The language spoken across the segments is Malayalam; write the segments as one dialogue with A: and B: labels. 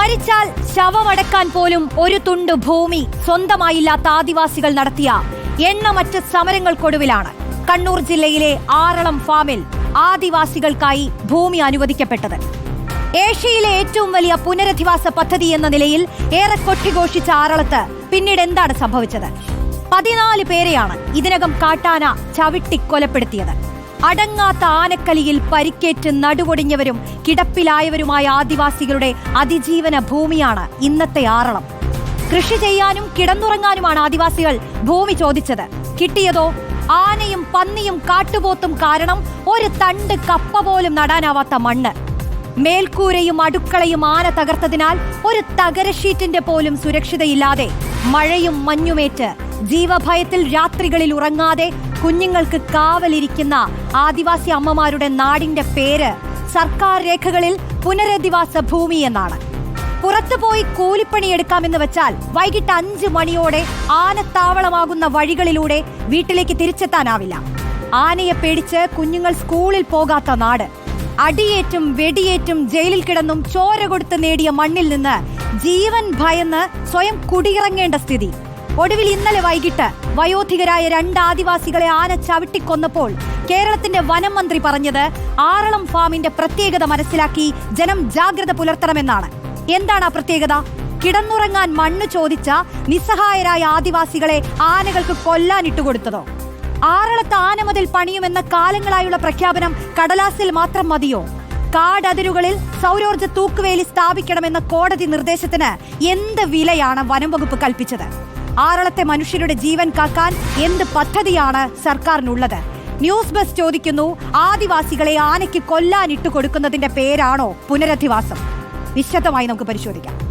A: മരിച്ചാൽ ശവമടക്കാൻ പോലും ഒരു തുണ്ട് ഭൂമി സ്വന്തമായില്ലാത്ത ആദിവാസികൾ നടത്തിയ എണ്ണമറ്റ സമരങ്ങൾക്കൊടുവിലാണ് കണ്ണൂർ ജില്ലയിലെ ആറളം ഫാമിൽ ആദിവാസികൾക്കായി ഭൂമി അനുവദിക്കപ്പെട്ടത്. ഏഷ്യയിലെ ഏറ്റവും വലിയ പുനരധിവാസ പദ്ധതി എന്ന നിലയിൽ ഏറെ കൊട്ടിഘോഷിച്ച ആറളത്ത് പിന്നീട് എന്താണ് സംഭവിച്ചത്? പതിനാല് പേരെയാണ് ഇതിനകം കാട്ടാന ചവിട്ടിക്കൊലപ്പെടുത്തിയത്. അടങ്ങാത്ത ആനക്കലിയിൽ പരിക്കേറ്റ് നടുവൊടിഞ്ഞവരും കിടപ്പിലായവരുമായ ആദിവാസികളുടെ അതിജീവന ഭൂമിയാണ് ഇന്നത്തെ ആറളം. കൃഷി ചെയ്യാനും കിടന്നുറങ്ങാനുമാണ് ആദിവാസികൾ ഭൂമി ചോദിച്ചത്. കിട്ടിയതോ? ആനയും പന്നിയും കാട്ടുപോത്തും കാരണം ഒരു തണ്ട് കപ്പ പോലും നടാനാവാത്ത മണ്ണ്. മേൽക്കൂരയും അടുക്കളയും ആന തകർത്തതിനാൽ ഒരു തകരഷീറ്റിന്റെ പോലും സുരക്ഷിതയില്ലാതെ മഴയും മഞ്ഞുമേറ്റ് ജീവഭയത്തിൽ രാത്രികളിൽ ഉറങ്ങാതെ കുഞ്ഞുങ്ങൾക്ക് കാവലിരിക്കുന്ന ആദിവാസി അമ്മമാരുടെ നാടിന്റെ പേര് സർക്കാർ രേഖകളിൽ പുനരധിവാസ ഭൂമി എന്നാണ്. പുറത്തുപോയി കൂലിപ്പണിയെടുക്കാമെന്ന് വെച്ചാൽ വൈകിട്ട് അഞ്ച് മണിയോടെ ആനത്താവളമാകുന്ന വഴികളിലൂടെ വീട്ടിലേക്ക് തിരിച്ചെത്താനാവില്ല. ആനയെ പേടിച്ച് കുഞ്ഞുങ്ങൾ സ്കൂളിൽ പോകാത്ത നാട്. അടിയേറ്റും വെടിയേറ്റും ജയിലിൽ കിടന്നും ചോര കൊടുത്ത് നേടിയ മണ്ണിൽ നിന്ന് ജീവൻ ഭയന്ന് സ്വയം കുടിയിറങ്ങേണ്ട സ്ഥിതി. ഒടുവിൽ ഇന്നലെ വൈകിട്ട് വയോധികരായ രണ്ട് ആദിവാസികളെ ആന ചവിട്ടിക്കൊന്നപ്പോൾ കേരളത്തിന്റെ വനം മന്ത്രി പറഞ്ഞത് ആറളം ഫാമിന്റെ പ്രത്യേകത മനസ്സിലാക്കി ജനം ജാഗ്രത പുലർത്തണമെന്നാണ്. എന്താണ് ആ പ്രത്യേകത? കിടന്നുറങ്ങാൻ മണ്ണ് ചോദിച്ച നിസ്സഹായരായ ആദിവാസികളെ ആനകൾക്ക് കൊല്ലാൻ ഇട്ടുകൊടുത്തതോ ആറളത്ത് മുതൽ പണിയുമെന്ന കാലങ്ങളായുള്ള പ്രഖ്യാപനം കടലാസിൽ മാത്രം മതിയോ? കാടതിരുകളിൽ സൗരോർജ തൂക്കുവേലി സ്ഥാപിക്കണമെന്ന കോടതി നിർദ്ദേശത്തിന് എന്ത് വിലയാണ് വനം വകുപ്പ് കൽപ്പിച്ചത്? ആറളത്തെ മനുഷ്യരുടെ ജീവൻ കാക്കാൻ എന്ത് പദ്ധതിയാണ് സർക്കാരിനുള്ളത്? ന്യൂസ് ബസ് ചോദിക്കുന്നു ആദിവാസികളെ ആനയ്ക്ക് കൊല്ലാനിട്ട് ഇട്ടുകൊടുക്കുന്നതിന്റെ പേരാണോ പുനരധിവാസം? വിശദമായി നമുക്ക് പരിശോധിക്കാം.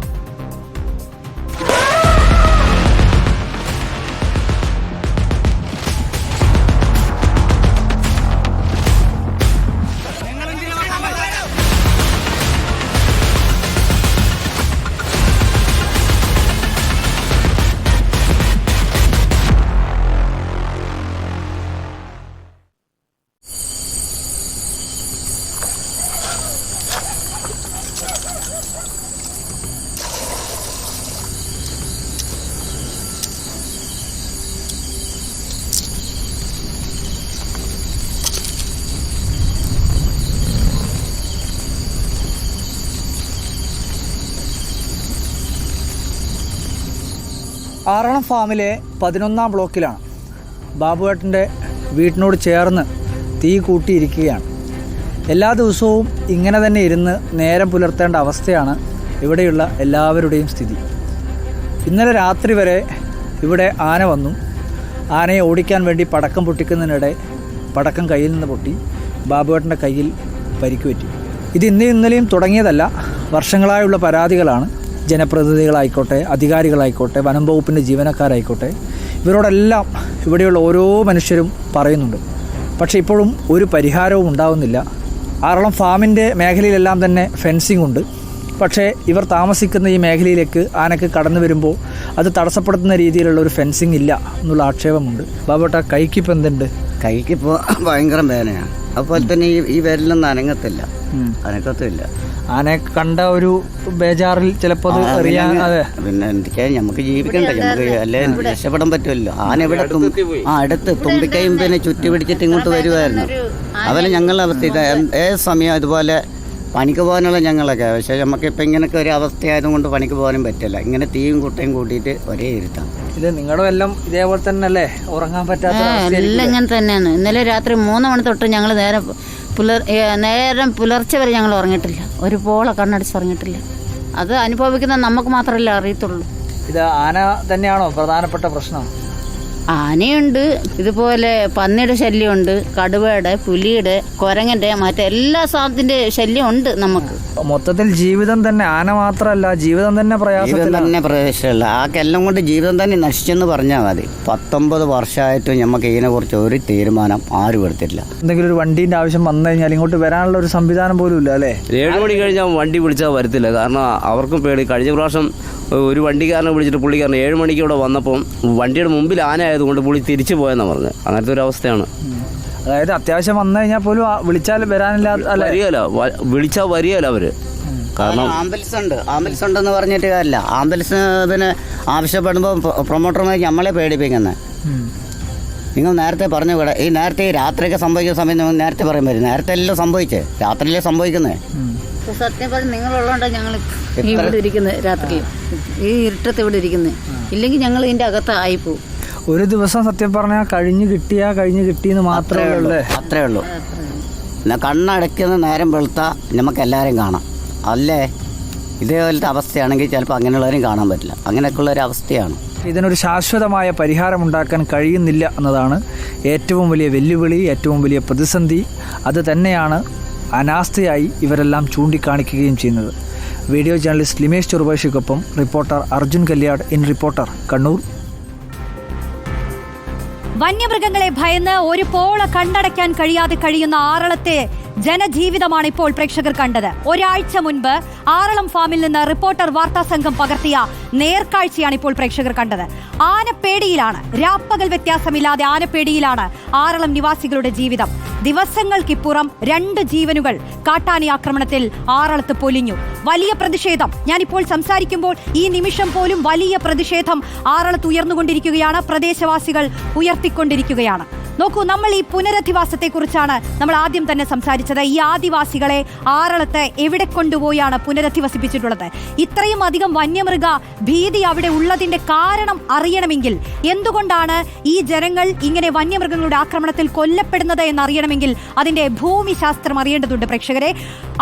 B: ആറളം ഫാമിലെ പതിനൊന്നാം ബ്ലോക്കിലാണ് ബാബുവേട്ടന്റെ വീട്ടിനോട് ചേർന്ന് തീ കൂട്ടിയിരിക്കുകയാണ്. എല്ലാ ദിവസവും ഇങ്ങനെ തന്നെ ഇരുന്ന് നേരം പുലർത്തേണ്ട അവസ്ഥയാണ് ഇവിടെയുള്ള എല്ലാവരുടെയും സ്ഥിതി. ഇന്നലെ രാത്രി വരെ ഇവിടെ ആന വന്നു. ആനയെ ഓടിക്കാൻ വേണ്ടി പടക്കം പൊട്ടിക്കുന്നതിനിടെ പടക്കം കയ്യിൽ നിന്ന് പൊട്ടി ബാബുവേട്ടന്റെ കയ്യിൽ പരിക്ക് പറ്റി. ഇത് ഇന്ന് ഇന്നലെയും തുടങ്ങിയതല്ല വർഷങ്ങളായുള്ള പരാതികളാണ്. ജനപ്രതിനിധികളായിക്കോട്ടെ അധികാരികളായിക്കോട്ടെ വനം വകുപ്പിന്റെ ജീവനക്കാരായിക്കോട്ടെ ഇവരോടെല്ലാം ഇവിടെയുള്ള ഓരോ മനുഷ്യരും പറയുന്നുണ്ട്. പക്ഷേ ഇപ്പോഴും ഒരു പരിഹാരവും ഉണ്ടാകുന്നില്ല ആറളം ഫാമിന്റെ മേഖലയിലെല്ലാം തന്നെ ഫെൻസിംഗ് ഉണ്ട്. പക്ഷേ ഇവർ താമസിക്കുന്ന ഈ മേഖലയിലേക്ക് ആനക്ക് കടന്നു വരുമ്പോൾ അത് തടസ്സപ്പെടുത്തുന്ന രീതിയിലുള്ള ഒരു ഫെൻസിങ് ഇല്ല എന്നുള്ള ആക്ഷേപമുണ്ട്. ബാബോട്ട കൈക്കിപ്പോൾ എന്തുണ്ട്?
C: കൈക്കിപ്പോൾ ഭയങ്കര വേദനയാണ്. അതുപോലെ തന്നെ ഈ ഈ വിരലൊന്നും അനങ്ങത്തില്ല. അനക്കത്തില്ല
B: ആനയെ കണ്ട ഒരു ബേജാറിൽ ചിലപ്പോൾ അറിയാൻ അതെ.
C: പിന്നെ എന്തൊക്കെയാ? നമുക്ക് ജീവിക്കണ്ടേ നമുക്ക് അല്ലേ? രക്ഷപ്പെടാൻ പറ്റുമല്ലോ. ആന ഇവിടെ തും- ആ അടുത്ത് തുമ്പിക്കൈയും പിന്നെ ചുറ്റി പിടിച്ചിട്ട് ഇങ്ങോട്ട് വരുമായിരുന്നു അതല്ല ഞങ്ങളുടെ അവസ്ഥ. ഏത് സമയം ഇതുപോലെ പണിക്ക് പോകാനുള്ള ഞങ്ങളൊക്കെ. പക്ഷേ നമുക്ക് ഇപ്പം ഇങ്ങനൊക്കെ ഒരു അവസ്ഥയായതുകൊണ്ട് പണിക്ക് പോകാനും പറ്റില്ല. ഇങ്ങനെ തീയും കുട്ടയും കൂട്ടിയിട്ട് ഒരേ ഇരുത്താം
B: ഇത് നിങ്ങളും എല്ലാം ഇതേപോലെ തന്നെ അല്ലേ ഉറങ്ങാൻ പറ്റാത്ത
D: എല്ലാം ഇങ്ങനെ തന്നെയാണ്. ഇന്നലെ രാത്രി മൂന്ന് മണി തൊട്ട് ഞങ്ങൾ നേരെ പുലർ നേരം പുലർച്ചെ വരെ ഞങ്ങൾ ഉറങ്ങിയിട്ടില്ല. ഒരു പോളെ കണ്ണടിച്ച് ഉറങ്ങിയിട്ടില്ല. അത് അനുഭവിക്കുന്ന നമുക്ക് മാത്രമല്ലേ അറിയത്തുള്ളൂ.
B: ഇത് ആന തന്നെയാണോ പ്രധാനപ്പെട്ട പ്രശ്നം?
D: ആനയുണ്ട് ഇതുപോലെ പന്നിയുടെ ശല്യമുണ്ട് കടുവയുടെ പുലിയുടെ കുരങ്ങന്റെ മറ്റെല്ലാ സാധനത്തിന്റെ ശല്യം ഉണ്ട് നമുക്ക്.
B: മൊത്തത്തിൽ ജീവിതം തന്നെ ആന മാത്രമല്ല ജീവിതം തന്നെ പ്രയാസം
C: തന്നെ പ്രയാസമല്ല ആ കെല്ലം കൊണ്ട് ജീവിതം തന്നെ നശിച്ചെന്ന് പറഞ്ഞാൽ മതി. പത്തൊമ്പത് വർഷമായിട്ടും നമുക്ക് ഇതിനെക്കുറിച്ച് ഒരു തീരുമാനം ആരും എടുത്തില്ല
B: എന്തെങ്കിലും ഒരു വണ്ടിന്റെ ആവശ്യം വന്നു കഴിഞ്ഞാൽ ഇങ്ങോട്ട് വരാനുള്ള ഒരു സംവിധാനം പോലും ഇല്ല അല്ലേ?
E: ഏഴ് മണി കഴിഞ്ഞാൽ വണ്ടി വിളിച്ചാൽ വരത്തില്ല. കാരണം അവർക്കും പേടി. കഴിഞ്ഞ പ്രാവശ്യം ഒരു വണ്ടിക്കാരനെ വിളിച്ചിട്ട് പുള്ളിക്കാരൻ ഏഴ് മണിക്ക് ഇവിടെ വന്നപ്പം വണ്ടിയുടെ മുമ്പിൽ ആന ആയതുകൊണ്ട് പുള്ളി തിരിച്ചു പോയെന്നാണ് പറഞ്ഞത്. അങ്ങനത്തെ ഒരു അവസ്ഥയാണ്.
B: അതായത് അത്യാവശ്യം വന്നു കഴിഞ്ഞാൽ പോലും വിളിച്ചാൽ വരാനില്ല അല്ലെ?
E: വരികയില്ല. വിളിച്ചാൽ വരികയല്ല അവർ. കാരണം
C: ആംബുലൻസ് ഉണ്ട്. ആംബുലൻസ് ഉണ്ടെന്ന് പറഞ്ഞിട്ട് കാര്യമില്ല. ആംബുലൻസ് ഇതിന് ആവശ്യപ്പെടുമ്പോൾ പ്രൊമോട്ടർമാർ നമ്മളെ പേടിപ്പിക്കുന്നത് നിങ്ങൾ നേരത്തെ പറഞ്ഞു കൂടെ ഈ നേരത്തെ ഈ രാത്രിയൊക്കെ സംഭവിക്കുന്ന സമയം നിങ്ങൾ നേരത്തെ പറയുമ്പോൾ പറ്റും നേരത്തെ എല്ലാം സംഭവിച്ചേ. രാത്രിയിലേ സംഭവിക്കുന്നത്
D: ഇപ്പൊ സത്യം പറഞ്ഞ് നിങ്ങളുള്ളതുകൊണ്ടാണ് ഞങ്ങൾ ഇവിടെ ഇരിക്കുന്നത് രാത്രി ഈ ഇരുട്ടത്ത് ഇവിടെ ഇരിക്കുന്നത് ഇല്ലെങ്കിൽ ഞങ്ങൾ ഇതിന്റെ അകത്ത് ആയിപ്പോവും.
B: ഒരു ദിവസം സത്യം പറഞ്ഞാൽ കഴിഞ്ഞു കിട്ടിയാ കഴിഞ്ഞു കിട്ടിയെന്ന് മാത്രമേ
C: ഉള്ളൂ. അത്രേ ഉള്ളൂ. പിന്നെ കണ്ണടയ്ക്കുന്ന നേരം വെളുത്ത നമുക്ക് എല്ലാവരെയും കാണാം. അല്ലേ? ഇതേപോലത്തെ അവസ്ഥയാണെങ്കിൽ ചിലപ്പോൾ അങ്ങനെയുള്ളവരും കാണാൻ പറ്റില്ല. അങ്ങനെയൊക്കെയുള്ള ഒരു അവസ്ഥയാണ്.
B: ഇതിനൊരു ശാശ്വതമായ പരിഹാരം ഉണ്ടാക്കാൻ കഴിയുന്നില്ല എന്നതാണ് ഏറ്റവും വലിയ വെല്ലുവിളി ഏറ്റവും വലിയ പ്രതിസന്ധി. അത് തന്നെയാണ് അനാസ്ഥയായി ഇവരെല്ലാം ചൂണ്ടിക്കാണിക്കുകയും ചെയ്യുന്നത്. Video journalist Limesh ചെറുപേഷിക്കൊപ്പം reporter Arjun Kalyad in reporter Kannur.
A: വന്യമൃഗങ്ങളെ ഭയന്ന് ഒരു പോള കണ്ടടയ്ക്കാൻ കഴിയാതെ കഴിയുന്ന ആറളത്തെ ജനജീവിതമാണ് ഇപ്പോൾ പ്രേക്ഷകർ കണ്ടത്. ഒരാഴ്ച മുൻപ് ആറളം ഫാമിൽ നിന്ന് റിപ്പോർട്ടർ വാർത്താ സംഘം പകർത്തിയ നേർക്കാഴ്ചയാണ് ഇപ്പോൾ പ്രേക്ഷകർ കണ്ടത്. ആനപ്പേടിയിലാണ്. രാപ്പകൽ വ്യത്യാസമില്ലാതെ ആനപ്പേടിയിലാണ് ആറളം നിവാസികളുടെ ജീവിതം. ദിവസങ്ങൾക്കിപ്പുറം രണ്ട് ജീവനുകൾ കാട്ടാനി ആക്രമണത്തിൽ ആറളത്ത് പൊലിഞ്ഞു. വലിയ പ്രതിഷേധം. ഞാനിപ്പോൾ സംസാരിക്കുമ്പോൾ ഈ നിമിഷം പോലും വലിയ പ്രതിഷേധം ആറളത്ത് ഉയർന്നുകൊണ്ടിരിക്കുകയാണ്. പ്രദേശവാസികൾ ഉയർത്തിക്കൊണ്ടിരിക്കുകയാണ്. നോക്കൂ നമ്മൾ ഈ പുനരധിവാസത്തെക്കുറിച്ചാണ് നമ്മൾ ആദ്യം തന്നെ സംസാരിച്ചത്. ഈ ആദിവാസികളെ ആറളത്ത് എവിടെ കൊണ്ടുപോയാണ് പുനരധിവസിപ്പിച്ചിട്ടുള്ളത്? ഇത്രയും അധികം വന്യമൃഗ ഭീതി അവിടെ ഉള്ളതിന്റെ കാരണം അറിയണമെങ്കിൽ എന്തുകൊണ്ടാണ് ഈ ജനങ്ങൾ ഇങ്ങനെ വന്യമൃഗങ്ങളുടെ ആക്രമണത്തിൽ കൊല്ലപ്പെടുന്നത് എന്ന് അറിയണമെങ്കിൽ അതിന്റെ ഭൂമിശാസ്ത്രം അറിയേണ്ടതുണ്ട് പ്രേക്ഷകരെ.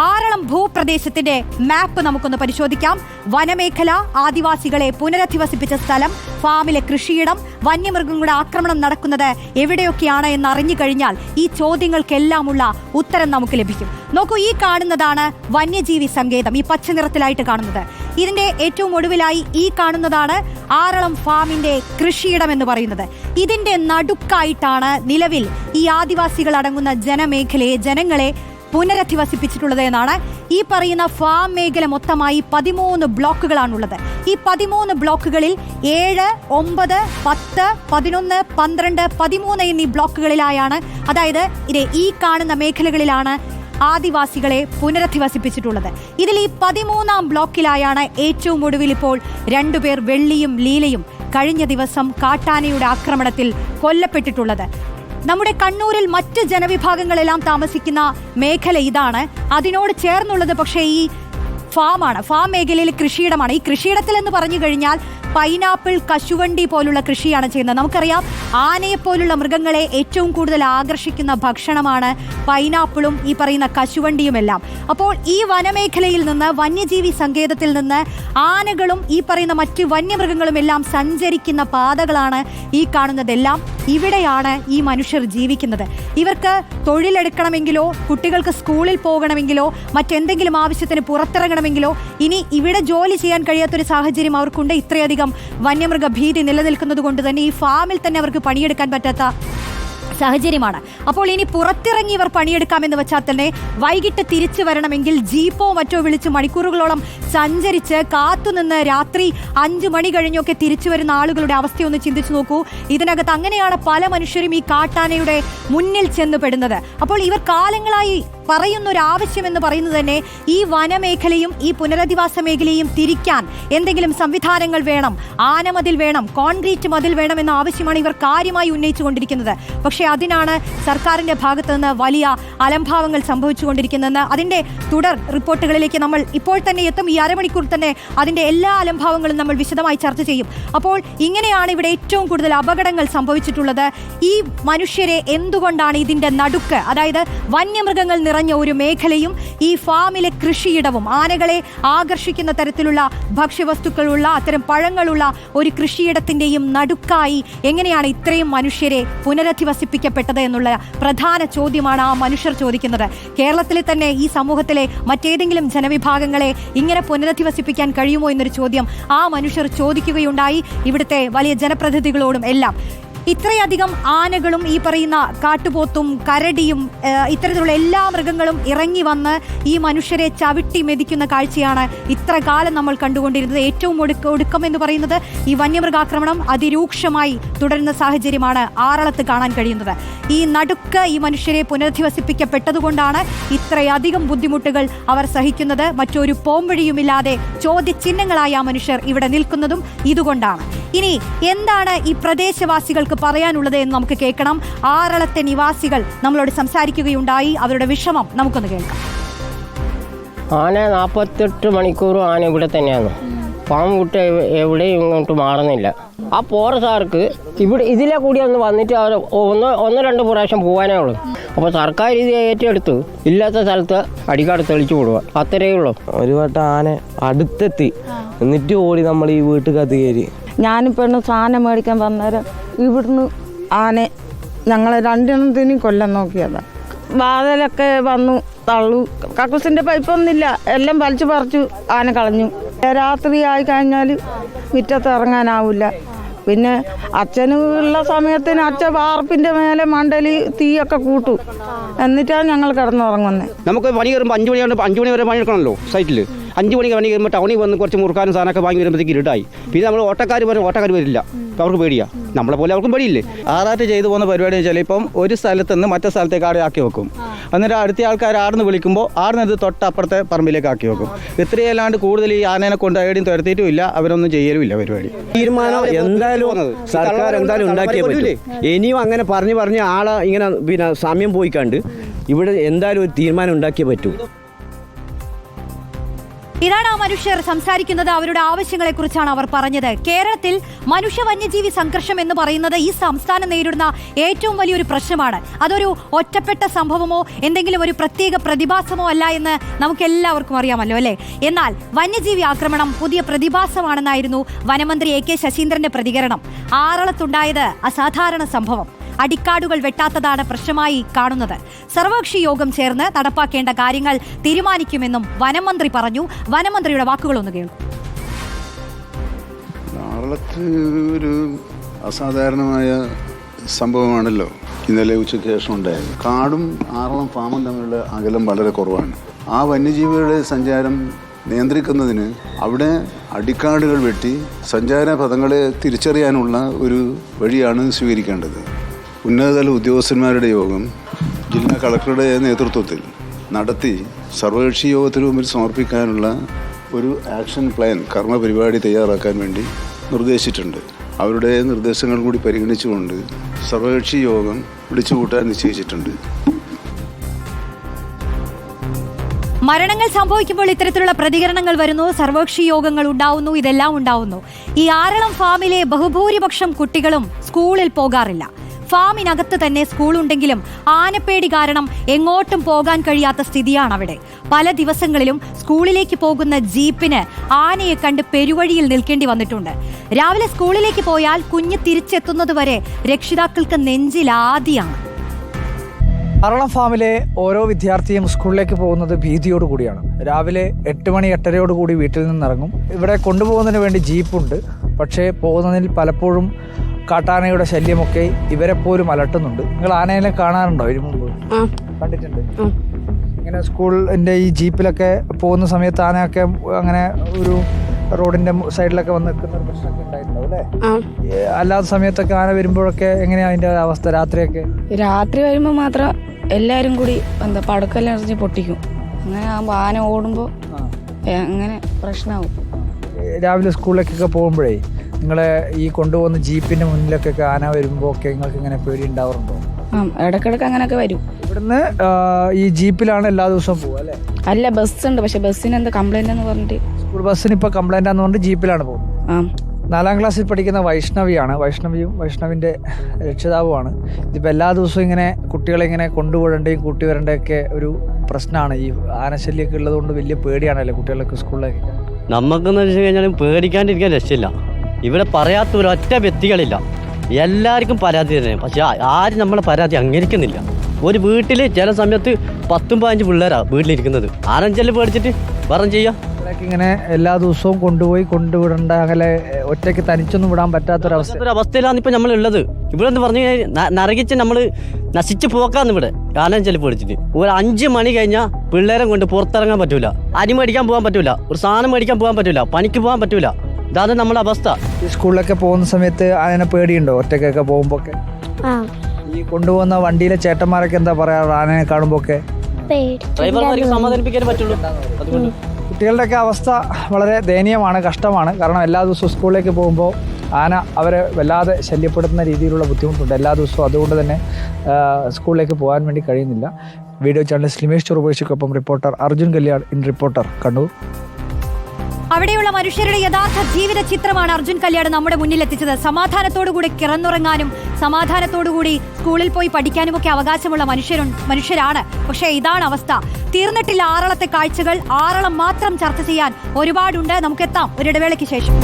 A: ആറളം ഭൂപ്രദേശത്തിന്റെ മാപ്പ് നമുക്കൊന്ന് പരിശോധിക്കാം. വനമേഖല ആദിവാസികളെ പുനരധിവസിപ്പിച്ച സ്ഥലം ഫാമിലെ കൃഷിയിടം വന്യമൃഗങ്ങളുടെ ആക്രമണം നടക്കുന്നത് എവിടെയൊക്കെയാണ് എന്ന് അറിഞ്ഞു കഴിഞ്ഞാൽ ഈ ചോദ്യങ്ങൾക്കെല്ലാമുള്ള ഉത്തരം നമുക്ക് ലഭിക്കും. നോക്കൂ ഈ കാണുന്നതാണ് വന്യജീവി സങ്കേതം ഈ പച്ച നിറത്തിലായിട്ട് കാണുന്നത്. ഇതിന്റെ ഏറ്റവും ഒടുവിലായി ഈ കാണുന്നതാണ് ആറളം ഫാമിന്റെ കൃഷിയിടം എന്ന് പറയുന്നത്. ഇതിന്റെ നടുക്കായിട്ടാണ് നിലവിൽ ഈ ആദിവാസികൾ അടങ്ങുന്ന ജനമേഖലയെ ജനങ്ങളെ പുനരധിവസിപ്പിച്ചിട്ടുള്ളത് എന്നാണ് ഈ പറയുന്ന ഫാം മേഖല മൊത്തമായി പതിമൂന്ന് ബ്ലോക്കുകളാണുള്ളത്. ഈ പതിമൂന്ന് ബ്ലോക്കുകളിൽ ഏഴ് ഒമ്പത് പത്ത് പതിനൊന്ന് പന്ത്രണ്ട് പതിമൂന്ന് എന്നീ ബ്ലോക്കുകളിലായാണ് അതായത് ഇത് ഈ കാണുന്ന മേഖലകളിലാണ് ആദിവാസികളെ പുനരധിവസിപ്പിച്ചിട്ടുള്ളത്. ഇതിൽ ഈ പതിമൂന്നാം ബ്ലോക്കിലായാണ് ഏറ്റവും ഒടുവിൽ ഇപ്പോൾ രണ്ടുപേർ വെള്ളിയും ലീലയും കഴിഞ്ഞ ദിവസം കാട്ടാനയുടെ ആക്രമണത്തിൽ കൊല്ലപ്പെട്ടിട്ടുള്ളത്. നമ്മുടെ കണ്ണൂരിൽ മറ്റ് ജനവിഭാഗങ്ങളെല്ലാം താമസിക്കുന്ന മേഖല ഇതാണ്. അതിനോട് ചേർന്നുള്ളത് പക്ഷേ ഈ ഫാമാണ്. ഫാം മേഖലയിൽ കൃഷിയിടമാണ്. ഈ കൃഷിയിടത്തിൽ എന്ന് പറഞ്ഞു കഴിഞ്ഞാൽ പൈനാപ്പിൾ കശുവണ്ടി പോലുള്ള കൃഷിയാണ് ചെയ്യുന്നത്. നമുക്കറിയാം ആനയെ പോലുള്ള മൃഗങ്ങളെ ഏറ്റവും കൂടുതൽ ആകർഷിക്കുന്ന ഭക്ഷണമാണ് പൈനാപ്പിളും ഈ പറയുന്ന കശുവണ്ടിയുമെല്ലാം. അപ്പോൾ ഈ വനമേഖലയിൽ നിന്ന് വന്യജീവി സങ്കേതത്തിൽ നിന്ന് ആനകളും ഈ പറയുന്ന മറ്റ് വന്യമൃഗങ്ങളും എല്ലാം സഞ്ചരിക്കുന്ന പാതകളാണ് ഈ കാണുന്നതെല്ലാം. ഇവിടെയാണ് ഈ മനുഷ്യർ ജീവിക്കുന്നത്. ഇവർക്ക് തൊഴിലെടുക്കണമെങ്കിലോ കുട്ടികൾക്ക് സ്കൂളിൽ പോകണമെങ്കിലോ മറ്റെന്തെങ്കിലും ആവശ്യത്തിന് പുറത്തിറങ്ങണമെങ്കിലോ ഇനി ഇവിടെ ജോലി ചെയ്യാൻ കഴിയാത്തൊരു സാഹചര്യം അവർക്കുണ്ട്. ഇത്രയധികം വന്യമൃഗ ഭീതി നിലനിൽക്കുന്നത് കൊണ്ട് തന്നെ ഈ ഫാമിൽ തന്നെ അവർക്ക് പണിയെടുക്കാൻ പറ്റാത്ത സാഹചര്യമാണ്. അപ്പോൾ ഇനി പുറത്തിറങ്ങി ഇവർ പണിയെടുക്കാമെന്ന് വെച്ചാൽ തന്നെ വൈകിട്ട് തിരിച്ചു വരണമെങ്കിൽ ജീപ്പോ മറ്റോ വിളിച്ച് മണിക്കൂറുകളോളം സഞ്ചരിച്ച് കാത്തുനിന്ന് രാത്രി അഞ്ചു മണി കഴിഞ്ഞൊക്കെ തിരിച്ചു വരുന്ന ആളുകളുടെ അവസ്ഥയൊന്ന് ചിന്തിച്ചു നോക്കൂ. ഇതിനകത്ത് അങ്ങനെയാണ് പല മനുഷ്യരും ഈ കാട്ടാനയുടെ മുന്നിൽ ചെന്ന് പെടുന്നത്. അപ്പോൾ ഇവർ കാലങ്ങളായി പറയുന്ന ഒരു ആവശ്യം എന്ന് പറയുന്നത് തന്നെ ഈ വനമേഖലയും ഈ പുനരധിവാസ മേഖലയും തിരിക്കാൻ എന്തെങ്കിലും സംവിധാനങ്ങൾ വേണം ആനമതിൽ വേണം കോൺക്രീറ്റ് മതിൽ വേണം എന്ന ആവശ്യമാണ് ഇവർ കാര്യമായി ഉന്നയിച്ചുകൊണ്ടിരിക്കുന്നത് പക്ഷേ അതിനാണ് സർക്കാരിന്റെ ഭാഗത്തു നിന്ന് വലിയ അലംഭാവങ്ങൾ സംഭവിച്ചുകൊണ്ടിരിക്കുന്നതെന്ന് അതിന്റെ തുടർ റിപ്പോർട്ടുകളിലേക്ക് നമ്മൾ ഇപ്പോൾ തന്നെ എത്തും. ഈ അരമണിക്കൂർ തന്നെ അതിന്റെ എല്ലാ അലംഭാവങ്ങളും നമ്മൾ വിശദമായി ചർച്ച ചെയ്യും. അപ്പോൾ ഇങ്ങനെയാണ് ഇവിടെ ഏറ്റവും കൂടുതൽ അപകടങ്ങൾ സംഭവിച്ചിട്ടുള്ളത്. ഈ മനുഷ്യരെ എന്തുകൊണ്ടാണ് ഇതിന്റെ നടുക്ക് അതായത് വന്യമൃഗങ്ങൾ നിറഞ്ഞ ഒരു മേഖലയും ഈ ഫാമിലെ കൃഷിയിടവും ആനകളെ ആകർഷിക്കുന്ന തരത്തിലുള്ള ഭക്ഷ്യവസ്തുക്കളുള്ള അത്തരം പഴങ്ങളുള്ള ഒരു കൃഷിയിടത്തിന്റെയും നടുക്കായി എങ്ങനെയാണ് ഇത്രയും മനുഷ്യരെ പുനരധിവസിപ്പിക്കപ്പെട്ടത് എന്നുള്ള പ്രധാന ചോദ്യമാണ് ആ മനുഷ്യർ ചോദിക്കുന്നത്. കേരളത്തിലെ തന്നെ ഈ സമൂഹത്തിലെ മറ്റേതെങ്കിലും ജനവിഭാഗങ്ങളെ ഇങ്ങനെ പുനരധിവസിപ്പിക്കാൻ കഴിയുമോ എന്നൊരു ചോദ്യം ആ മനുഷ്യർ ചോദിക്കുകയുണ്ടായി. ഇവിടുത്തെ വലിയ ജനപ്രതിനിധികളോടും എല്ലാം. ഇത്രയധികം ആനകളും ഈ പറയുന്ന കാട്ടുപോത്തും കരടിയും ഇത്തരത്തിലുള്ള എല്ലാ മൃഗങ്ങളും ഇറങ്ങി വന്ന് ഈ മനുഷ്യരെ ചവിട്ടി മെതിക്കുന്ന കാഴ്ചയാണ് ഇത്ര കാലം നമ്മൾ കണ്ടുകൊണ്ടിരുന്നത്. ഏറ്റവും ഒടുക്ക ഒടുക്കം എന്ന് പറയുന്നത് ഈ വന്യമൃഗാക്രമണം അതിരൂക്ഷമായി തുടരുന്ന സാഹചര്യമാണ് ആറളത്ത് കാണാൻ കഴിയുന്നത്. ഈ നടുക്ക് ഈ മനുഷ്യരെ പുനരധിവസിപ്പിക്കപ്പെട്ടതുകൊണ്ടാണ് ഇത്രയധികം ബുദ്ധിമുട്ടുകൾ അവർ സഹിക്കുന്നത്. മറ്റൊരു പോംവഴിയുമില്ലാതെ ചോദ്യചിഹ്നങ്ങളായ ആ മനുഷ്യർ ഇവിടെ നിൽക്കുന്നതും ഇതുകൊണ്ടാണ്. ഇനി എന്താണ് ഈ പ്രദേശവാസികൾക്ക് പറയാനുള്ളത് എന്ന് നമുക്ക് കേൾക്കണം. ആറളത്തെ നിവാസികൾ നമ്മളോട് സംസാരിക്കുകയുണ്ടായി. അവരുടെ വിഷമം നമുക്കൊന്ന് കേൾക്കാം.
F: ആന നാൽപ്പത്തെട്ട് മണിക്കൂറും ആന ഇവിടെ തന്നെയാണ്. പാമ്പ് വിട്ട് എവിടെയും ഇങ്ങോട്ട് മാറുന്നില്ല. ആ പോറ സാർക്ക് ഇവിടെ ഇതിലെ കൂടി ഒന്ന് വന്നിട്ട് അവർ ഒന്ന് ഒന്ന് രണ്ട് പ്രാവശ്യം പോകാനേ ഉള്ളൂ. അപ്പോൾ സർക്കാർ ഇത് ഏറ്റെടുത്തു. ഇല്ലാത്ത സ്ഥലത്ത് അടിക്കാട് തെളിച്ചു വിടുക. അത്രയേ ഉള്ളൂ.
G: ഒരു വട്ടം ആന അടുത്തെത്തി. എന്നിട്ട് ഓടി നമ്മൾ ഈ വീട്ടിൽ കയറി.
H: ഞാനും പെണ്ണ് സാധനം മേടിക്കാൻ വന്നേരം ഇവിടുന്ന് ആനെ ഞങ്ങൾ രണ്ടെണ്ണത്തിനും കൊല്ലം നോക്കിയതാണ് വാതിലൊക്കെ വന്നു തള്ളു. കക്കൂസിന്റെ പൈപ്പൊന്നുമില്ല. എല്ലാം വലിച്ചു പറിച്ചു ആന കളഞ്ഞു. രാത്രി ആയി കഴിഞ്ഞാൽ മുറ്റത്ത് ഇറങ്ങാനാവില്ല പിന്നെ അച്ഛന് ഉള്ള സമയത്തിന് അച്ഛൻ വാർപ്പിന്റെ മേലെ മണ്ടലി തീയൊക്കെ കൂട്ടു. എന്നിട്ടാണ് ഞങ്ങൾ കിടന്നുറങ്ങുന്നത്
I: നമുക്ക് പണി കയറുമ്പോൾ അഞ്ച് മണിയാണ് അഞ്ച് മണി വരെ പണി എടുക്കണമല്ലോ സൈറ്റിൽ അഞ്ച് മണിക്ക് വണ്ടി വരുമ്പോൾ ടൗണിൽ വന്ന് കുറച്ച് മുറുക്കാനും സാധനമൊക്കെ വാങ്ങി വരുമ്പോഴത്തേക്ക് ഇരുട്ടായി. പിന്നെ നമ്മൾ ഓട്ടക്കാർ പറഞ്ഞു ഓട്ടക്കാർ വരില്ല. അപ്പോൾ അവർക്ക് പേടിയാ. നമ്മളെ പോലെ അവർക്കും പേടിയില്ലേ?
J: ആറാട്ട് ചെയ്തു പോകുന്ന പരിപാടി എന്ന് വെച്ചാൽ ഇപ്പം ഒരു സ്ഥലത്ത് നിന്ന് മറ്റേ സ്ഥലത്തേക്ക് ആടെ ആക്കി വെക്കും. എന്നിട്ട് അടുത്ത ആൾക്കാർ ആടുന്ന് വിളിക്കുമ്പോൾ ആടുന്ന് ഇത് തൊട്ടപ്പുറത്തെ പറമ്പിലേക്ക് ആക്കി വെക്കും. ഇത്രയല്ലാണ്ട് കൂടുതൽ ഈ ആനേനെ കൊണ്ട് എവിടെയും തുരത്തിയിട്ടും ഇല്ല അവരൊന്നും ചെയ്യലും ഇല്ല പരിപാടി.
G: തീരുമാനം എന്തായാലും സർക്കാർ എന്തായാലും ഉണ്ടാക്കിയേ പറ്റൂ. ഇനിയും അങ്ങനെ പറഞ്ഞു പറഞ്ഞ് ആളെ ഇങ്ങനെ പിന്നെ സാമ്യം പോയിക്കാണ്ട് കണ്ട് ഇവിടെ എന്തായാലും ഒരു തീരുമാനം ഉണ്ടാക്കിയേ പറ്റൂ.
A: ഇതാണ് ആ മനുഷ്യർ സംസാരിക്കുന്നത്. അവരുടെ ആവശ്യങ്ങളെ കുറിച്ചാണ് അവർ പറഞ്ഞത്. കേരളത്തിൽ മനുഷ്യ വന്യജീവി സംഘർഷം എന്ന് പറയുന്നത് ഈ സംസ്ഥാനം നേരിടുന്ന ഏറ്റവും വലിയൊരു പ്രശ്നമാണ്. അതൊരു ഒറ്റപ്പെട്ട സംഭവമോ എന്തെങ്കിലും ഒരു പ്രത്യേക പ്രതിഭാസമോ അല്ല എന്ന് നമുക്ക് എല്ലാവർക്കും അറിയാമല്ലോ അല്ലേ? എന്നാൽ വന്യജീവി ആക്രമണം പുതിയ പ്രതിഭാസമാണെന്നായിരുന്നു വനമന്ത്രി എ കെ ശശീന്ദ്രന്റെ പ്രതികരണം. ആറളത്തുണ്ടായത് അസാധാരണ സംഭവം. അടിക്കാടുകൾ വെട്ടാത്തതാണ് പ്രശ്നമായി കാണുന്നത്. സർവകക്ഷി യോഗം ചേർന്ന് നടപ്പാക്കേണ്ട കാര്യങ്ങൾ തീരുമാനിക്കുമെന്നും വനമന്ത്രി പറഞ്ഞു. വനമന്ത്രിയുടെ വാക്കുകളൊന്ന് കേൾക്കും.
K: ഒരു അസാധാരണമായ സംഭവമാണല്ലോ ഇന്നലെ ഉച്ചയ്ക്ക് ശേഷം ഉണ്ടായത്. കാടും ആറളം ഫാമും തമ്മിലുള്ള അകലം വളരെ കുറവാണ്. ആ വന്യജീവികളുടെ സഞ്ചാരം നിയന്ത്രിക്കുന്നതിന് അവിടെ അടിക്കാടുകൾ വെട്ടി സഞ്ചാര പദങ്ങളെ തിരിച്ചറിയാനുള്ള ഒരു വഴിയാണ് സ്വീകരിക്കേണ്ടത്. ഉന്നതതല ഉദ്യോഗസ്ഥന്മാരുടെ യോഗം ജില്ലാ കളക്ടറുടെ നേതൃത്വത്തിൽ നടത്തി സർവകക്ഷി യോഗത്തിന് മുമ്പിൽ സമർപ്പിക്കാനുള്ള ഒരു ആക്ഷൻ പ്ലാൻ കർമ്മ പരിപാടി തയ്യാറാക്കാൻ വേണ്ടി നിർദ്ദേശിച്ചിട്ടുണ്ട്. അവരുടെ നിർദ്ദേശങ്ങൾ കൂടി പരിഗണിച്ചുകൊണ്ട് സർവകക്ഷി യോഗം വിളിച്ചു വിളിച്ചുകൂട്ടാൻ നിശ്ചയിച്ചിട്ടുണ്ട്.
A: മരണങ്ങൾ സംഭവിക്കുമ്പോൾ ഇത്തരത്തിലുള്ള പ്രതികരണങ്ങൾ വരുന്നു സർവകക്ഷി യോഗങ്ങൾ ഉണ്ടാവുന്നു ഇതെല്ലാം ഉണ്ടാവുന്നു. ഈ ആറളം ഫാമിലെ ബഹുഭൂരിപക്ഷം കുട്ടികളും സ്കൂളിൽ പോകാറില്ല. ഫാമിനകത്ത് തന്നെ സ്കൂളുണ്ടെങ്കിലും ആനപ്പേടി കാരണം എങ്ങോട്ടും പോകാൻ കഴിയാത്ത സ്ഥിതിയാണ് അവിടെ പല ദിവസങ്ങളിലും സ്കൂളിലേക്ക് പോകുന്ന ജീപ്പിന് ആനയെ കണ്ട് പെരുവഴിയിൽ നിൽക്കേണ്ടി വന്നിട്ടുണ്ട്. രാവിലെ സ്കൂളിലേക്ക് പോയാൽ കുഞ്ഞ് തിരിച്ചെത്തുന്നത് വരെ രക്ഷിതാക്കൾക്ക് നെഞ്ചിലാദിയാണ്.
B: അറളം ഫാമിലെ ഓരോ വിദ്യാർത്ഥിയും സ്കൂളിലേക്ക് പോകുന്നത് ഭീതിയോട് കൂടിയാണ്. രാവിലെ എട്ട് മണി എട്ടരയോട് കൂടി വീട്ടിൽ നിന്നിറങ്ങും. ഇവിടെ കൊണ്ടുപോകുന്നതിന് വേണ്ടി ജീപ്പുണ്ട്. പക്ഷേ പോകുന്നതിൽ പലപ്പോഴും കാട്ടാനയുടെ ശല്യമൊക്കെ ഇവരെ പോലും അലട്ടുന്നുണ്ട്. നിങ്ങൾ ആനയെ കാണാറുണ്ടോ? ഇതിനു മുമ്പ്? കണ്ടിട്ടുണ്ട്. ഇങ്ങനെ സ്കൂളിന്റെ ഈ ജീപ്പിലൊക്കെ പോകുന്ന സമയത്ത് ആനയൊക്കെ അങ്ങനെ ഒരു റോഡിന്റെ സൈഡിലൊക്കെ വന്ന് നിൽക്കുന്ന ഒരു പ്രശ്നമൊക്കെ ഉണ്ടായിട്ടുണ്ടാവും അല്ലേ? അല്ലാത്ത സമയത്തൊക്കെ ആന വരുമ്പോഴൊക്കെ എങ്ങനെയാ അതിന്റെ അവസ്ഥ? രാത്രിയൊക്കെ?
H: രാത്രി വരുമ്പോൾ മാത്രം എല്ലാരും കൂടി എന്താ പടക്കെല്ലാം എറിഞ്ഞ് പൊട്ടിക്കും. അങ്ങനെ ആകുമ്പോൾ ആന ഓടുമ്പോൾ അങ്ങനെ പ്രശ്നമാവും
B: രാവിലെ സ്കൂളിലേക്കൊക്കെ പോകുമ്പോഴേ നിങ്ങളെ ഈ കൊണ്ടുപോകുന്ന ജീപ്പിന്റെ മുന്നിലൊക്കെ ആന വരുമ്പോൾ ഒക്കെ നിങ്ങൾക്ക് ഇങ്ങനെ പേടി ഉണ്ടാവാറുണ്ടോ
H: ഇടക്കിടക്ക് അങ്ങനെയൊക്കെ വരും.
B: ഇവിടുന്ന് ഈ ജീപ്പിലാണ് എല്ലാ ദിവസവും പോകുക അല്ലേ?
H: അല്ല ബസ് ഉണ്ട് പക്ഷെ ബസ്സിന് എന്താ കംപ്ലൈന്റ് എന്ന് പറഞ്ഞിട്ട്?
B: സ്കൂൾ ബസ്സിന് ഇപ്പൊ കംപ്ലൈന്റ് ആണെന്ന് പറഞ്ഞിട്ട് ജീപ്പിലാണ് പോകുന്നത്.
H: ആ.
B: നാലാം ക്ലാസ്സിൽ പഠിക്കുന്ന വൈഷ്ണവിയാണ്. വൈഷ്ണവിയും വൈഷ്ണവിന്റെ രക്ഷിതാവുമാണ്. ഇതിപ്പോൾ എല്ലാ ദിവസവും ഇങ്ങനെ കുട്ടികളെ ഇങ്ങനെ കൊണ്ടുപോകേണ്ടയും കൂട്ടി വരേണ്ടൊക്കെ ഒരു പ്രശ്നമാണ്. ഈ ആനശല്യമൊക്കെ ഉള്ളതുകൊണ്ട് വലിയ പേടിയാണല്ലേ കുട്ടികളൊക്കെ സ്കൂളിലേക്ക്?
G: നമുക്കെന്ന് വെച്ച് കഴിഞ്ഞാൽ പേടിക്കാണ്ടിരിക്കാൻ രക്ഷയില്ല. ഇവിടെ പറയാത്ത ഒരൊറ്റ വ്യക്തികളില്ല. എല്ലാവർക്കും പരാതി തന്നെ പക്ഷെ ആരും നമ്മളെ പരാതി അംഗീകരിക്കുന്നില്ല. ഒരു വീട്ടിൽ ചില സമയത്ത് പത്തും പതിനഞ്ച് പിള്ളേരാണ് വീട്ടിലിരിക്കുന്നത്. ആരഞ്ചൽ പേടിച്ചിട്ട്? വേറെ ചെയ്യാം?
B: ഇങ്ങനെ എല്ലാ ദിവസവും കൊണ്ടുപോയി കൊണ്ടുവിടേണ്ട അങ്ങനെ ഒറ്റയ്ക്ക് തനിച്ചൊന്നും വിടാൻ പറ്റാത്തൊരവസ്ഥ.
G: ഒരു അവസ്ഥയിലാണ് ഇപ്പം നമ്മളുള്ളത്. ഇവിടെ എന്ന് പറഞ്ഞു കഴിഞ്ഞാൽ നരകിച്ച് നമ്മൾ നശിച്ച് പോക്കാന്ന് ഇവിടെ. കാലം ചെലപ്പ് പേടിച്ചിട്ട്. ഒരു അഞ്ച് മണി കഴിഞ്ഞാൽ പിള്ളേരെ കൊണ്ട് പുറത്തിറങ്ങാൻ പറ്റൂല. അരി മേടിക്കാൻ പോകാൻ പറ്റൂല. ഒരു സാധനം മേടിക്കാൻ പോകാൻ പറ്റൂല. പണിക്ക് പോകാൻ പറ്റൂല. ഇതാണ് നമ്മുടെ അവസ്ഥ.
B: ഈ സ്കൂളിലൊക്കെ പോകുന്ന സമയത്ത് അതിനെ പേടിയുണ്ടോ? ഒറ്റക്കൊക്കെ പോകുമ്പോൾ
L: ആ.
B: ഈ കൊണ്ടുപോകുന്ന വണ്ടിയിലെ ചേട്ടന്മാരൊക്കെ എന്താ പറയാ ആനയെ കാണുമ്പോൾ ഒക്കെ കുട്ടികളുടെയൊക്കെ അവസ്ഥ വളരെ ദയനീയമാണ് കഷ്ടമാണ്. കാരണം എല്ലാ ദിവസവും സ്കൂളിലേക്ക് പോകുമ്പോൾ ആന അവരെ വല്ലാതെ ശല്യപ്പെടുത്തുന്ന രീതിയിലുള്ള ബുദ്ധിമുട്ടുണ്ട്. എല്ലാ ദിവസവും അതുകൊണ്ട് തന്നെ സ്കൂളിലേക്ക് പോകാൻ വേണ്ടി കഴിയുന്നില്ല. Video channel Limesh ചെറുപേശിക്കൊപ്പം reporter Arjun Kalyan in reporter Kannur.
A: അവിടെയുള്ള മനുഷ്യരുടെ യഥാർത്ഥ ജീവിത ചിത്രമാണ് അർജുൻ കല്യാട് നമ്മുടെ മുന്നിൽ എത്തിച്ചത്. സമാധാനത്തോടുകൂടി കിറന്നുറങ്ങാനും സമാധാനത്തോടുകൂടി സ്കൂളിൽ പോയി പഠിക്കാനും ഒക്കെ അവകാശമുള്ള മനുഷ്യരു മനുഷ്യരാണ്. പക്ഷേ ഇതാണ് അവസ്ഥ. തീർന്നിട്ടില്ല ആറളത്തെ കാഴ്ചകൾ. ആറളം മാത്രം ചർച്ച ചെയ്യാൻ ഒരുപാടുണ്ട്. നമുക്കെത്താം ഒരിടവേളയ്ക്ക് ശേഷം.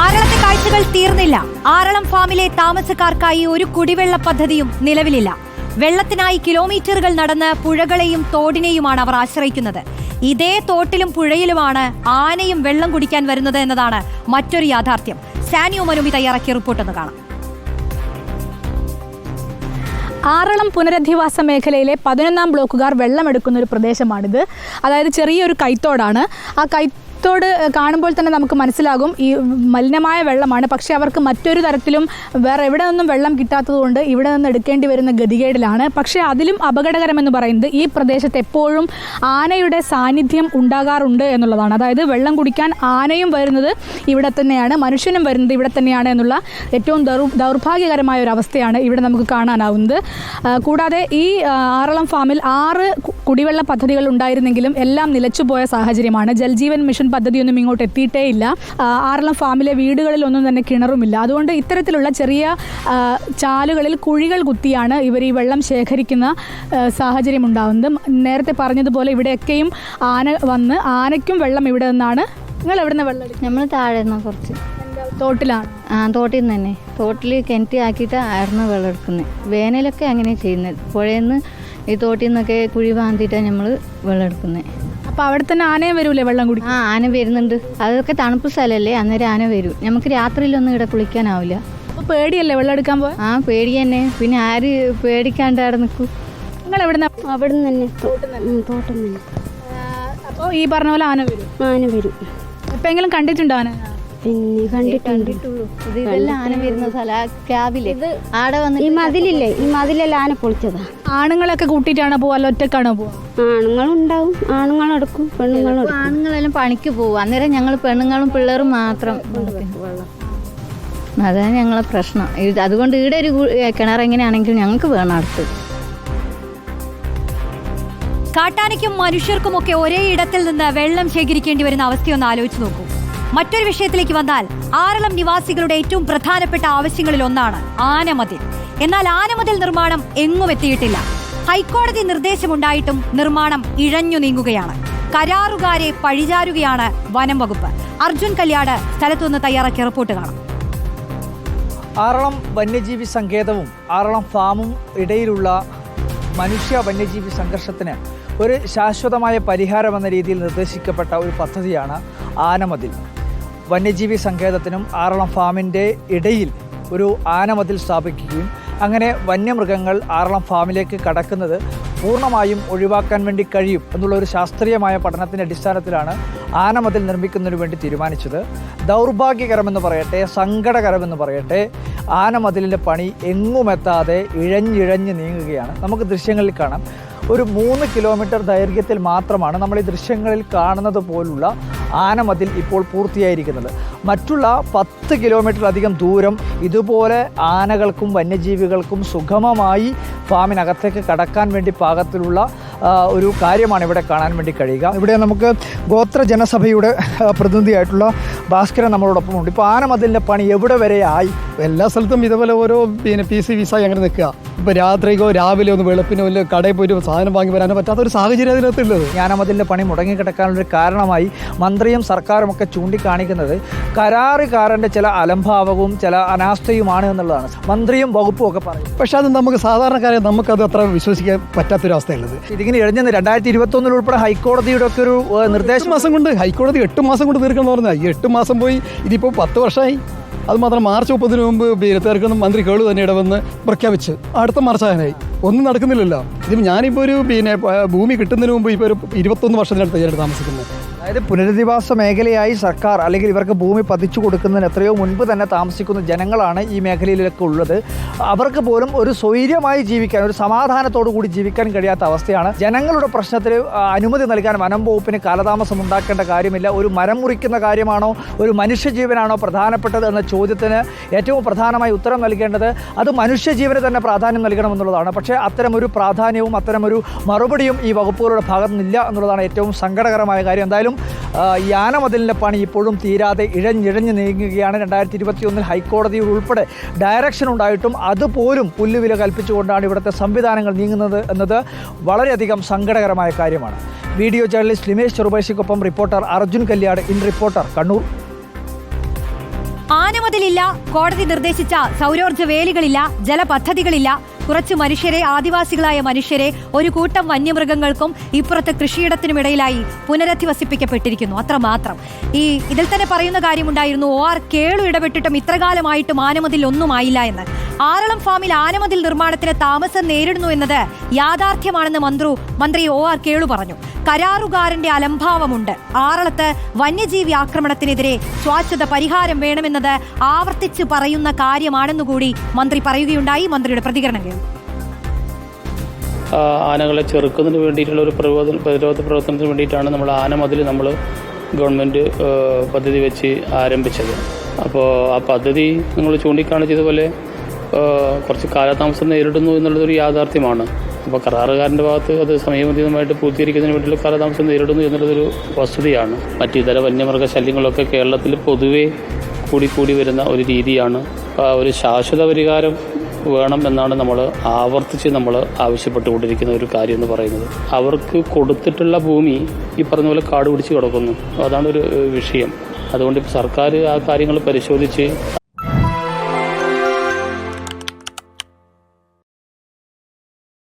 A: ആറളത്തെ കാഴ്ചകൾ തീർന്നില്ല. ആറളം ഫാമിലെ താമസക്കാർക്കായി ഒരു കുടിവെള്ള പദ്ധതിയും നിലവിലില്ല. വെള്ളത്തിനായി കിലോമീറ്ററുകൾ നടന്ന് പുഴകളെയും തോടിനെയുമാണ് അവർ ആശ്രയിക്കുന്നത്. ഇതേ തോട്ടിലും പുഴയിലുമാണ് ആനയും വെള്ളം കുടിക്കാൻ വരുന്നത് എന്നതാണ് മറ്റൊരു യാഥാർത്ഥ്യം. സാനിയോ മനുമി തയ്യാറാക്കിയ റിപ്പോർട്ട് ഒന്ന് കാണാം.
L: ആറളം പുനരധിവാസ മേഖലയിലെ പതിനൊന്നാം ബ്ലോക്കുകാർ വെള്ളമെടുക്കുന്ന ഒരു പ്രദേശമാണിത്. അതായത് ചെറിയൊരു കൈത്തോടാണ്. ആ കൈത്തോട് കാണുമ്പോൾ തന്നെ നമുക്ക് മനസ്സിലാകും ഈ മലിനമായ വെള്ളമാണ്. പക്ഷേ അവർക്ക് മറ്റൊരു തരത്തിലും വേറെ എവിടെ നിന്നും വെള്ളം കിട്ടാത്തതുകൊണ്ട് ഇവിടെ നിന്ന് എടുക്കേണ്ടി വരുന്ന ഗതികേടിലാണ്. പക്ഷേ അതിലും അപകടകരമെന്ന് പറയുന്നത് ഈ പ്രദേശത്ത് എപ്പോഴും ആനയുടെ സാന്നിധ്യം ഉണ്ടാകാറുണ്ട് എന്നുള്ളതാണ്. അതായത് വെള്ളം കുടിക്കാൻ ആനയും വരുന്നത് ഇവിടെ തന്നെയാണ് മനുഷ്യനും വരുന്നത് ഇവിടെ തന്നെയാണ് എന്നുള്ള ഏറ്റവും ദൗർ ദൗർഭാഗ്യകരമായ ഒരു അവസ്ഥയാണ് ഇവിടെ നമുക്ക് കാണാനാവുന്നത്. കൂടാതെ ഈ ആറളം ഫാമിൽ ആറ് കുടിവെള്ള പദ്ധതികൾ ഉണ്ടായിരുന്നെങ്കിലും എല്ലാം നിലച്ചുപോയ സാഹചര്യമാണ്. ജൽജീവൻ മിഷൻ പദ്ധതിയൊന്നും ഇങ്ങോട്ട് എത്തിയിട്ടേ ഇല്ല. ആറളം ഫാമിലെ വീടുകളിലൊന്നും തന്നെ കിണറുമില്ല. അതുകൊണ്ട് ഇത്തരത്തിലുള്ള ചെറിയ ചാലുകളിൽ കുഴികൾ കുത്തിയാണ് ഇവർ ഈ വെള്ളം ശേഖരിക്കുന്ന സാഹചര്യം ഉണ്ടാകുന്നത് നേരത്തെ പറഞ്ഞതുപോലെ ഇവിടെയൊക്കെയും ആന വന്ന് ആനയ്ക്കും വെള്ളം ഇവിടെ നിന്നാണ്. നിങ്ങൾ എവിടെ നിന്ന് വെള്ളം?
D: നമ്മൾ താഴെ നിന്നാ കുറച്ച്
L: തോട്ടിലാണ്?
D: ആ തോട്ടിൽ നിന്ന് തന്നെ. തോട്ടിൽ കിണറ്റി ആക്കിയിട്ട് ആയിരുന്നു വെള്ളം എടുക്കുന്നത്. വേനലൊക്കെ അങ്ങനെ ചെയ്യുന്നത്. പുഴയിൽ നിന്ന് ഈ തോട്ടിൽ നിന്നൊക്കെ കുഴി പാന്തിയിട്ടാണ് നമ്മൾ വെള്ളം എടുക്കുന്നത്.
L: അപ്പോൾ അവിടെ തന്നെ ആനയും വരൂലേ വെള്ളം കുടി
D: ആ ആന വരുന്നുണ്ട്. അതൊക്കെ തണുപ്പ് സ്ഥലമല്ലേ അന്നേരം ആന വരും. നമുക്ക് രാത്രിയിലൊന്നും ഇവിടെ കുളിക്കാനാവില്ല.
L: അപ്പോൾ പേടിയല്ലേ വെള്ളം എടുക്കാൻ പോയി
D: ആ പേടി തന്നെ. പിന്നെ ആര് പേടിക്കാണ്ട് അവിടെ നിൽക്കും?
L: നിങ്ങൾ എവിടെ
M: അവിടെ നിന്ന് തന്നെ. തോട്ടം തന്നെ.
L: അപ്പോൾ ഈ പറഞ്ഞ പോലെ ആന വരും.
M: ആന വരും.
L: എപ്പോഴെങ്കിലും കണ്ടിട്ടുണ്ടോ ആന?
M: പിന്നെ കണ്ടിട്ടുണ്ട്.
D: ഇത് ഇതെല്ലാം ആന വരുന്ന സ്ഥലം ക്യാബിൽ. ആടെ
M: ഈ മതിലില്ലേ ഈ മതിലെല്ലാം ആന പൊളിച്ചതാ.
L: ആണുങ്ങളൊക്കെ കൂട്ടിയിട്ടാണോ പോവാ? അല്ല ഒറ്റക്കാണോ
M: ആണുങ്ങളുണ്ടാവും ആണുങ്ങളെടുക്കും പെണ്ണുങ്ങളും
D: ആണുങ്ങളെല്ലാം പണിക്ക് പോവും. അന്നേരം ഞങ്ങൾ പെണ്ണുങ്ങളും പിള്ളേരും മാത്രം അതാണ് ഞങ്ങളെ പ്രശ്നം. അതുകൊണ്ട് ഇവിടെ ഒരു കിണർ എങ്ങനെയാണെങ്കിലും ഞങ്ങൾക്ക് വേണം അടുത്ത്.
A: കാട്ടാനയ്ക്കും മനുഷ്യർക്കുമൊക്കെ ഒരേ ഇടത്തിൽ നിന്ന് വെള്ളം ശേഖരിക്കേണ്ടി വരുന്ന അവസ്ഥയൊന്ന് ആലോചിച്ച് നോക്കൂ. മറ്റൊരു വിഷയത്തിലേക്ക് വന്നാൽ ആറളം നിവാസികളുടെ ഏറ്റവും പ്രധാനപ്പെട്ട ആവശ്യങ്ങളിൽ ഒന്നാണ് ആനമതിൽ. എന്നാൽ ആനമതിൽ നിർമ്മാണം എങ്ങും എത്തിയിട്ടില്ല. ഹൈക്കോടതി നിർദ്ദേശമുണ്ടായിട്ടും നിർമ്മാണം ഇഴഞ്ഞു നീങ്ങുകയാണ്. കരാറുകാരെ പഴിചാരുകയാണ് വനം വകുപ്പ്. അർജുൻ കല്യാട് സ്ഥലത്തുനിന്ന് തയ്യാറാക്കിയ റിപ്പോർട്ട് കാണാം.
B: ആറളം വന്യജീവി സങ്കേതവും ആറളം ഫാമും ഇടയിലുള്ള മനുഷ്യ വന്യജീവി സംഘർഷത്തിന് ഒരു ശാശ്വതമായ പരിഹാരമെന്ന രീതിയിൽ നിർദ്ദേശിക്കപ്പെട്ട ഒരു പദ്ധതിയാണ് ആനമതിൽ. വന്യജീവി സങ്കേതത്തിനും ആറളം ഫാമിന്റെ ഇടയിൽ ഒരു ആനമതിൽ സ്ഥാപിക്കുകയും അങ്ങനെ വന്യമൃഗങ്ങൾ ആറളം ഫാമിലേക്ക് കടക്കുന്നത് പൂർണമായും ഒഴിവാക്കാൻ വേണ്ടി കഴിയും എന്നുള്ള ഒരു ശാസ്ത്രീയമായ പഠനത്തിന്റെ അടിസ്ഥാനത്തിലാണ് ആനമതിൽ നിർമ്മിക്കുന്നതിന് വേണ്ടി തീരുമാനിച്ചത്. ദൗർഭാഗ്യകരമെന്ന് പറയട്ടെ സങ്കടകരമെന്ന് പറയട്ടെ ആനമതിലിന്റെ പണി എങ്ങുമെത്താതെ ഇഴഞ്ഞിഴഞ്ഞ് നീങ്ങുകയാണ്. നമുക്ക് ദൃശ്യങ്ങളിൽ കാണാം. ഒരു മൂന്ന് കിലോമീറ്റർ ദൈർഘ്യത്തിൽ മാത്രമാണ് നമ്മൾ ഈ ദൃശ്യങ്ങളിൽ കാണുന്നത് പോലുള്ള ആനമതിൽ ഇപ്പോൾ പൂർത്തിയായിരിക്കുന്നത്. മറ്റുള്ള പത്ത് കിലോമീറ്ററിലധികം ദൂരം ഇതുപോലെ ആനകൾക്കും വന്യജീവികൾക്കും സുഗമമായി ഫാമിനകത്തേക്ക് കടക്കാൻ വേണ്ടി പാകത്തിലുള്ള ഒരു കാര്യമാണ് ഇവിടെ കാണാൻ വേണ്ടി കഴിയുക. ഇവിടെ നമുക്ക് ഗോത്ര ജനസഭയുടെ പ്രതിനിധിയായിട്ടുള്ള ഭാസ്കരൻ നമ്മളോടൊപ്പം ഉണ്ട് ഇപ്പോൾ ആനമതിലിന്റെ പണി എവിടെ വരെ ആയി?
N: എല്ലാ സ്ഥലത്തും ഇതുപോലെ ഓരോ പിന്നെ പി സി വിസ അങ്ങനെ നിൽക്കുക. ഇപ്പോൾ രാത്രിക്കോ രാവിലെ ഒന്ന് വെളുപ്പിനോ ഇല്ല കടയിൽ പോയിട്ട് സാധനം വാങ്ങി വരാനോ പറ്റാത്ത ഒരു സാഹചര്യം അതിനകത്തുള്ളത്.
B: ഞാനമതിന്റെ പണി മുടങ്ങിക്കിടക്കാനുള്ളൊരു കാരണമായി മന്ത്രിയും സർക്കാരും ഒക്കെ ചൂണ്ടിക്കാണിക്കുന്നത് കരാറുകാരന്റെ ചില അലംഭാവവും ചില അനാസ്ഥയുമാണ് എന്നുള്ളതാണ്. മന്ത്രിയും വകുപ്പും ഒക്കെ പറയും
N: പക്ഷെ അത് നമുക്ക് സാധാരണക്കാരെ നമുക്കത് അത്ര വിശ്വസിക്കാൻ പറ്റാത്തൊരവസ്ഥയുള്ളത്
B: ഇതിങ്ങനെ എഴുതുന്നത് രണ്ടായിരത്തി ഇരുപത്തൊന്നിൽ ഉൾപ്പെടെ ഹൈക്കോടതിയുടെ ഒക്കെ ഒരു നിർദ്ദേശം
N: മാസം കൊണ്ട് ഹൈക്കോടതി എട്ട് മാസം കൊണ്ട് തീർക്കണം പറഞ്ഞാൽ ഈ എട്ട് മാസം പോയി ഇതിപ്പോൾ പത്ത് വർഷമായി അത് മാത്രം മാർച്ച് മുപ്പതിന് മുമ്പ് തീർക്കുന്ന മന്ത്രി കേളു തന്നെ ഇടവന്ന് പ്രഖ്യാപിച്ച് അടുത്ത മാർച്ച് ആകാനായി ഒന്നും നടക്കുന്നില്ലല്ലോ. ഇതിപ്പോൾ ഞാനിപ്പോൾ ഒരു പിന്നെ ഭൂമി കിട്ടുന്നതിന് മുമ്പ് ഇപ്പോൾ ഒരു ഇരുപത്തൊന്ന് വർഷത്തിനടുത്ത് ഞാൻ താമസിക്കുന്നത്
B: അതായത് പുനരധിവാസ മേഖലയായി സർക്കാർ അല്ലെങ്കിൽ ഇവർക്ക് ഭൂമി പതിച്ചു കൊടുക്കുന്നതിന് എത്രയോ മുൻപ് തന്നെ താമസിക്കുന്ന ജനങ്ങളാണ് ഈ മേഖലയിലൊക്കെ ഉള്ളത്. അവർക്ക് പോലും ഒരു സ്വൈര്യമായി ജീവിക്കാൻ ഒരു സമാധാനത്തോടു കൂടി ജീവിക്കാൻ കഴിയാത്ത അവസ്ഥയാണ്. ജനങ്ങളുടെ പ്രശ്നത്തിൽ അനുമതി നൽകാൻ വനം വകുപ്പിന് കാലതാമസം ഉണ്ടാക്കേണ്ട കാര്യമില്ല. ഒരു മരം മുറിക്കുന്ന കാര്യമാണോ ഒരു മനുഷ്യജീവനാണോ പ്രധാനപ്പെട്ടത് എന്ന ചോദ്യത്തിന് ഏറ്റവും പ്രധാനമായി ഉത്തരം നൽകേണ്ടത് അത് മനുഷ്യജീവന് തന്നെ പ്രാധാന്യം നൽകണമെന്നുള്ളതാണ് പക്ഷേ അത്തരമൊരു പ്രാധാന്യവും അത്തരമൊരു മറുപടിയും ഈ വകുപ്പുകളുടെ ഭാഗത്തുനിന്നില്ല എന്നുള്ളതാണ് ഏറ്റവും സങ്കടകരമായ കാര്യം. എന്തായാലും ആ, യാനമതിലിന്റെ പണി ഇപ്പോഴും തീരാതെ ഇഴഞ്ഞിഴഞ്ഞ് നീങ്ങുകയാണ്. രണ്ടായിരത്തി ഇരുപത്തിയൊന്നിൽ ഹൈക്കോടതിയിൽ ഉൾപ്പെടെ ഡയറക്ഷൻ ഉണ്ടായിട്ടും അതുപോലും പുല്ലുവില കൽപ്പിച്ചുകൊണ്ടാണ് ഇവിടുത്തെ സംവിധാനങ്ങൾ നീങ്ങുന്നത് എന്നത് വളരെയധികം സങ്കടകരമായ കാര്യമാണ്. Video journalist Limesh ചെറുപേശിക്കൊപ്പം reporter Arjun Kalyad in reporter Kannur.
A: ആനമതിലില്ല കോടതി നിർദ്ദേശിച്ച സൗരോർജ വേലികളില്ല ജലപദ്ധതികളില്ല. കുറച്ച് മനുഷ്യരെ ആദിവാസികളായ മനുഷ്യരെ ഒരു കൂട്ടം വന്യമൃഗങ്ങൾക്കും ഇപ്പുറത്ത് കൃഷിയിടത്തിനുമിടയിലായി പുനരധിവസിപ്പിക്കപ്പെട്ടിരിക്കുന്നു. അത്രമാത്രം. ഈ ഇതിൽ തന്നെ പറയുന്ന കാര്യമുണ്ടായിരുന്നു ഒ ആർ കേളു ഇടപെട്ടിട്ടും ഇത്രകാലമായിട്ടും ആനമതിൽ ഒന്നുമായില്ല എന്ന്. ആറളം ഫാമിൽ ആനമതിൽ നിർമ്മാണത്തിന് താമസം നേരിടുന്നു എന്നത് യാഥാർത്ഥ്യമാണെന്ന് മന്ത്രി മന്ത്രി ഒ ആർ കേളു പറഞ്ഞു. കരാറുകാരന്റെ അലംഭാവമുണ്ട്. ആറളത്ത് വന്യജീവി ആക്രമണത്തിനെതിരെ ശാശ്വത പരിഹാരം വേണമെന്നത് ആവർത്തിച്ച് പറയുന്ന കാര്യമാണെന്നുകൂടി മന്ത്രി പറയുകയുണ്ടായി. മന്ത്രിയുടെ പ്രതികരണം കേൾക്കും
O: ആനകളെ ചെറുക്കുന്നതിന് വേണ്ടിയിട്ടുള്ള ഒരു പ്രതിരോധ പ്രതിരോധ പ്രവർത്തനത്തിന് വേണ്ടിയിട്ടാണ് നമ്മൾ ആന മതിൽ നമ്മൾ ഗവൺമെന്റ് പദ്ധതി വെച്ച് ആരംഭിച്ചത്. അപ്പോൾ ആ പദ്ധതി നിങ്ങൾ ചൂണ്ടിക്കാണിച്ചതുപോലെ കുറച്ച് കാലതാമസം നേരിടുന്നു എന്നുള്ളതൊരു യാഥാർത്ഥ്യമാണ്. അപ്പോൾ കരാറുകാരന്റെ ഭാഗത്ത് അത് സമയബന്ധിതമായിട്ട് പൂർത്തീകരിക്കുന്നതിന് വേണ്ടിയുള്ള കാലതാമസം നേരിടുന്നു എന്നുള്ളതൊരു വസ്തുതയാണ്. മറ്റു ഇതര വന്യമൃഗ ശല്യങ്ങളൊക്കെ കേരളത്തിൽ പൊതുവേ കൂടിക്കൂടി വരുന്ന ഒരു രീതിയാണ്. ഒരു ശാശ്വത പരിഹാരം വേണം എന്നാണ് നമ്മൾ ആവർത്തിച്ച് നമ്മൾ ആവശ്യപ്പെട്ടുകൊണ്ടിരിക്കുന്ന ഒരു കാര്യം എന്ന് പറയുന്നത്. അവർക്ക് കൊടുത്തിട്ടുള്ള ഭൂമി ഈ പറഞ്ഞ പോലെ കാട് പിടിച്ച് കിടക്കുന്നു. അതാണ് ഒരു വിഷയം. അതുകൊണ്ട് സർക്കാർ ആ കാര്യങ്ങൾ പരിശോധിച്ച്